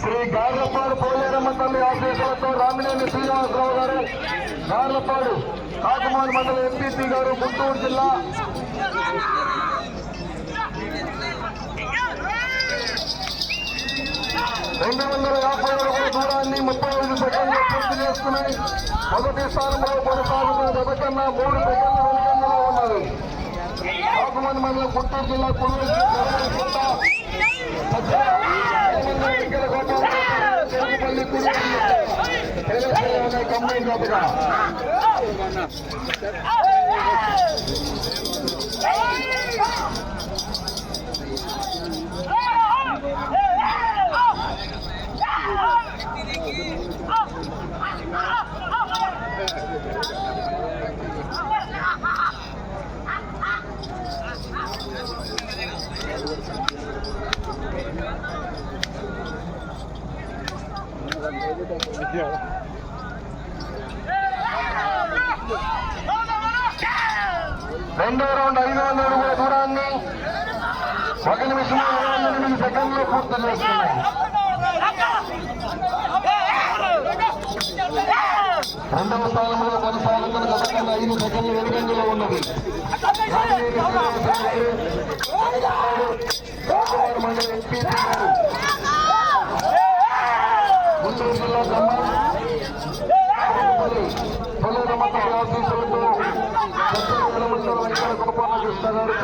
శ్రీ గార్లపాడు పోలేరమ్మ తల్లి ఆశీస్సులతో రామినేని శ్రీనివాసరావు గారు గార్లపాడు కాకుమాన్ మండల ఎంపీపీ గారు గుంటూరు జిల్లా. రెండు వందల యాభై అడుగుల దూరాన్ని ముప్పై ఐదు సెకండ్లు పూర్తి చేసుకుని మొదటి స్థానంలో కొనసాగుతున్న దెబ్బ మూడు సెకండ్ల వెనుకంజలో ఉన్నది. కాకుమాన్ మండలం గుంటూరు జిల్లా కొనుగోలు కొల్లూరు కంబైన్ ఒక నిమిషం ఎనిమిది సెకండ్లు పూర్తి చేస్తున్నాయి రెండవ స్థానంలో కొనసాగుతున్న గతకన్నా ఐదు సెకండ్లు వెనుకంజలో ఉన్నది మండలి ఎంపీ గారు గుంటూరు జిల్లా ఆఫీసులతో గోపాలకృష్ణ గారు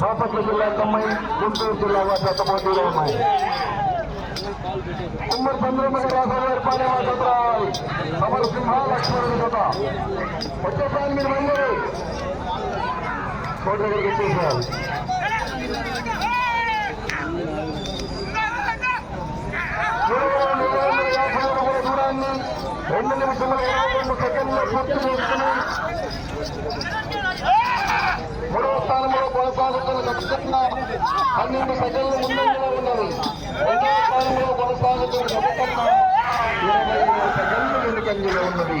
బాపట్ల జిల్లా ఖమ్మం గుంటూరు జిల్లా వారి జత పోటీలో ఉన్నాయి. ఉమ్మడి చంద్రబాబు రాఘవ గారి రావాలి. సమర సింహ లక్ష్మణుడి కథ వచ్చేసారి మీరు అందరూ. కోట దగ్గరికి వచ్చేసారు. రెండు నిమిషంలో ఇరవై రెండు సెకండ్లో పూర్తి చేసుకుని మూడవ స్థానంలో కొనసాగుతున్న పన్నెండు సెకండ్లు ముందంజలో రెండవ స్థానంలో కొనసాగుతున్న ఇరవై సెకండ్లు వెనుకంజలో ఉన్నది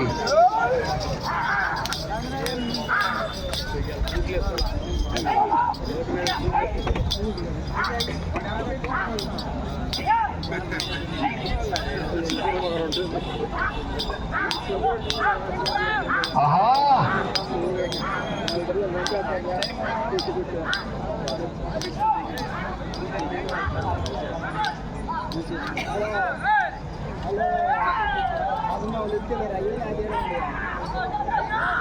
ఆహా!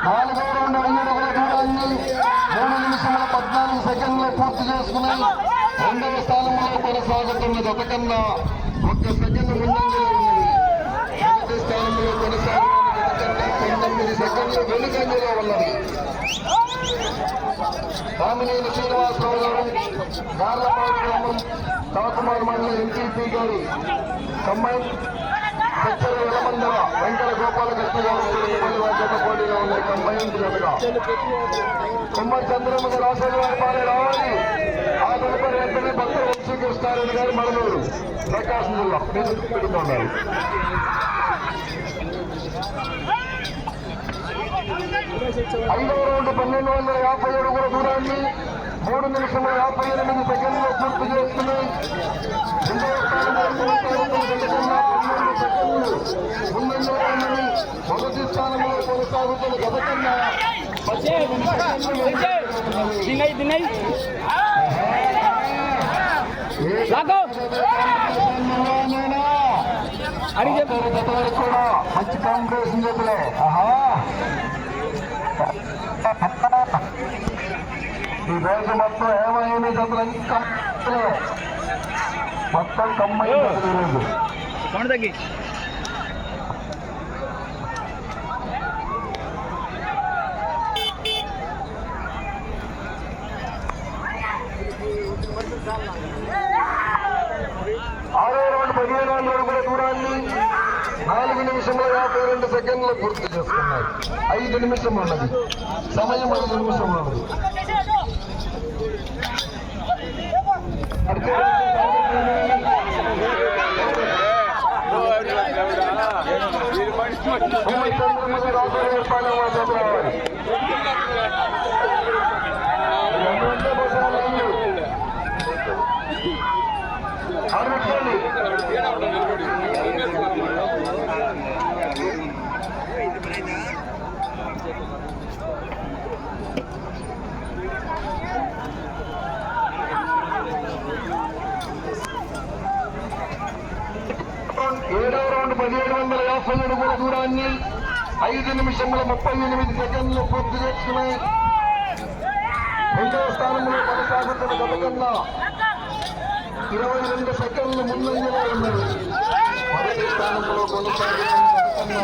నాలుగో రెండు మూడు నిమిషముల పద్నాలుగు సెకండ్లు పూర్తి చేసుకుని రెండవ స్థానంలో కొనసాగుతున్న గతకన్నా ఒక్క సెకండ్ ముందంజలో ఉన్నది మొదటి స్థానంలో కొనసాగుతున్న గతకన్నా పంతొమ్మిది సెకండ్లు వెనుకంజలో ఉన్నది రామినేని శ్రీనివాసరావు గారు గార్లపాడు గ్రామం కాకుమార్ మండలం ఎంపీపీ గారు కంబైన్ చచ్చర వెలమందల వెంకట గోపాలకృష్ణ గారు తిరుపతి జత పోటీలో ఉన్నాయి కంబైన్ జతగా కుమ్మడి చంద్రముఖ రాష్ట్ర వారి పాలే రావాలి. ఆ తదుపరి వెంటనే భక్తులు వంశీకృష్ణారెడ్డి గారు మడలూరు ప్రకాశం జిల్లా. మీరు పెడుతున్నారు ఐదవ రౌండ్ పన్నెండు వందల యాభై అడుగుల దూరాన్ని మూడు నిమిషముల యాభై ఎనిమిది సెకండ్లు పూర్తి చేసుకుని రెండవ స్థానంలో కొనసాగుతున్న గతకన్నా పన్నెండు సెకండ్లు ముందంజలో ఉన్నది మొదటి స్థానంలో కొనసాగుతున్న గతకన్నా పద్దెనిమిది సెకండ్లు వెనుకంజలో ఉన్నది. దినై దినై ఏ లాగో నేనా? అని చెప్పు అందరి జత వరకు కూడా మంచి కాంపిటీషన్ జతలే ఆహా ఈ రోజు మొత్తం ఏమైనా జతలు అన్ని కంపెనీలే. మొత్తం కమ్మాయి జతలు ఈరోజు సౌండ్ తగ్గి ఆరో రౌండ్ పదిహేను వందల అడుగుల దూరాన్ని నాలుగు నిమిషాలు నిమిషముల యాభై రెండు సెకండ్లు పూర్తి చేసుకున్నాయి ఐదు నిమిషం ఉన్నది సమయం ఐదు నిమిషం ఉన్నది రాజు ఏర్పాటు ఏడవ రౌండ్ పదిహేడు వందల యాభై అడుగుల దూరాన్ని ఐదు నిమిషముల ముప్పై ఎనిమిది సెకండ్లు పూర్తి చేసుకున్నాయి రెండవ స్థానంలో కొనసాగుతున్న గత కన్నా ఇరవై రెండు సెకండ్లు ముందంజలో ఉన్నది. మొదటి స్థానంలో కొనసాగుతున్న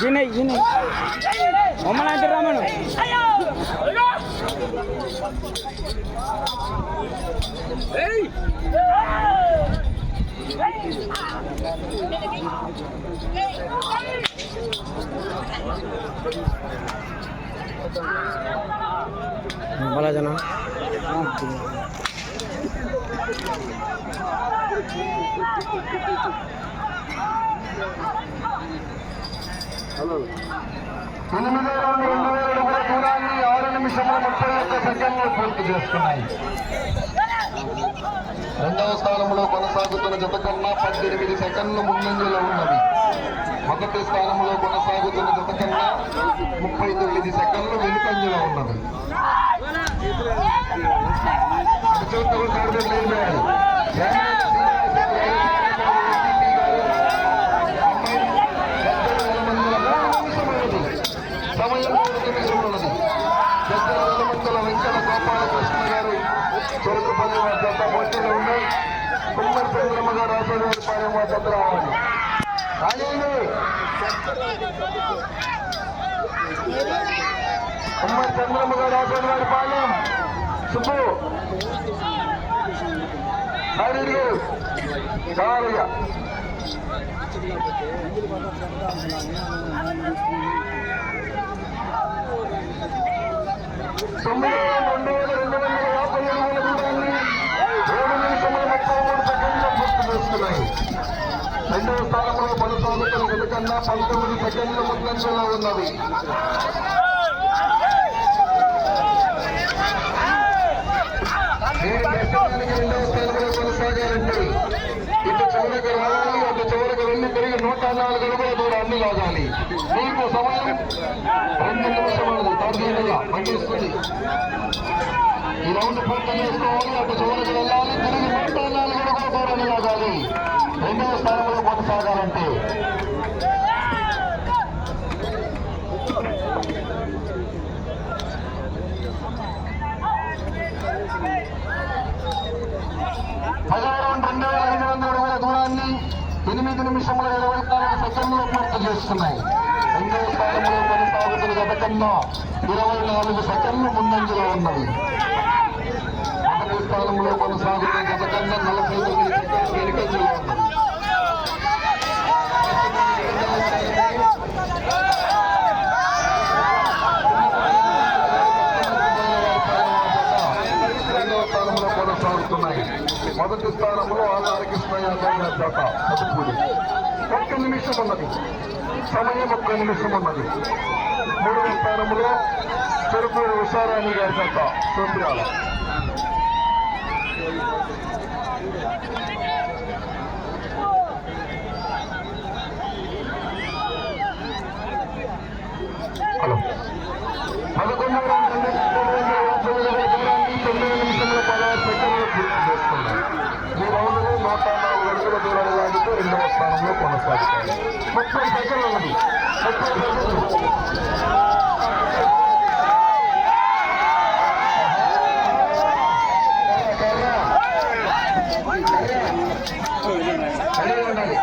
దీని దీని మమ్మల్ని అంటే రామను. బలా జన ఎనిమిదో రౌండ్ రెండు వేల అడుగుల దూరాన్ని ఆరు నిమిషముల ముప్పై ఒక్క సెకండ్లు పూర్తి చేసుకున్నాయి రెండవ స్థానంలో కొనసాగుతున్న జత కన్నా పద్దెనిమిది సెకండ్లు ముందంజలో ఉన్నది. మొదటి స్థానంలో కొనసాగుతున్న జత కన్నా ముప్పై తొమ్మిది సెకండ్లు వెనుకంజలో ఉన్నది అటు చూస్తే ఒక గాడిద లేదు మేడం. సమయం మూడు నిమిషములు ఉన్నది పెద్దల వెలుమంతల వెంకట గోపాలకృష్ణ గారు చెరుకుపల్లి వద్ద పోటీలో ఉన్నాయి కుమ్మరి చంద్రమ్మ గారు ఆశీర్వాద పాలెం వద్ద చంద్రమ్మ గారు ఆశీర్వాద పాలెం సుబ్బు కారయ్య తొమ్మిది రెండు వేల రెండు వందల యాభై ఎనిమిది దూరాన్ని ఏడు నిమిషముల ముప్పై మూడు సెకండ్లు ఉన్నాయి. రెండవ స్థానంలో కొనసాగుతున్న గతకన్నా పంతొమ్మిది సెకండ్ల ముందంజలో ఉన్నది రెండవ స్థానంలో కొనసాగారండి ఇటు చివరికి రావాలి అటు చివరికి వెళ్ళి తిరిగి నూట నాలుగు అడుగుల దూరాన్ని లాగాలి. మీకు సమయం రెండు నిమిషములు. తార్గీయంగా పనిచేస్తుంది ఈ రౌండ్ పూర్తి చేసుకోవాలి అటు చివరికి వెళ్ళాలి. తిరిగి నూట నాలుగు అడుగుల దూరాన్ని లాగాలి రెండవ స్థానంలో కొనసాగాలంటే. పదో రెండు వేల ఐదు వందల అడుగుల దూరాన్ని ఎనిమిది నిమిషముల ఇరవై నాలుగు సెకండ్లు పూర్తి చేస్తున్నాయి. రెండవ స్థానంలో కొనసాగుతున్న గత ఇరవై నాలుగు సెకండ్లు ముందంజలో ఉన్నది మొదటి స్థానంలో కొనసాగుతున్న గత నలభై తొమ్మిది స్థానంలో కొనసాగుతున్నాయి. మొదటి స్థానంలో ఆర్ యాదవ్ గారి జత ఒక్క నిమిషం ఉన్నది. సమయం ఒక్క నిమిషం ఉన్నది. మూడవ స్థానంలో చెరుకూరు ఉషారాణి గారి జత. సోపిరాల స్థానంలో కొనసాగుతాయి ముప్పై సెకండ్లు ఉంది ముప్పై సెకండ్లు అదే ఉండాలి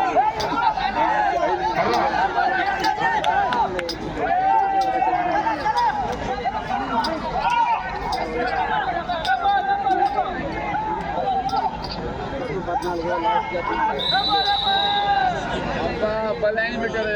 కర్ర. అబ్బా భలే ఆయన పెట్టారు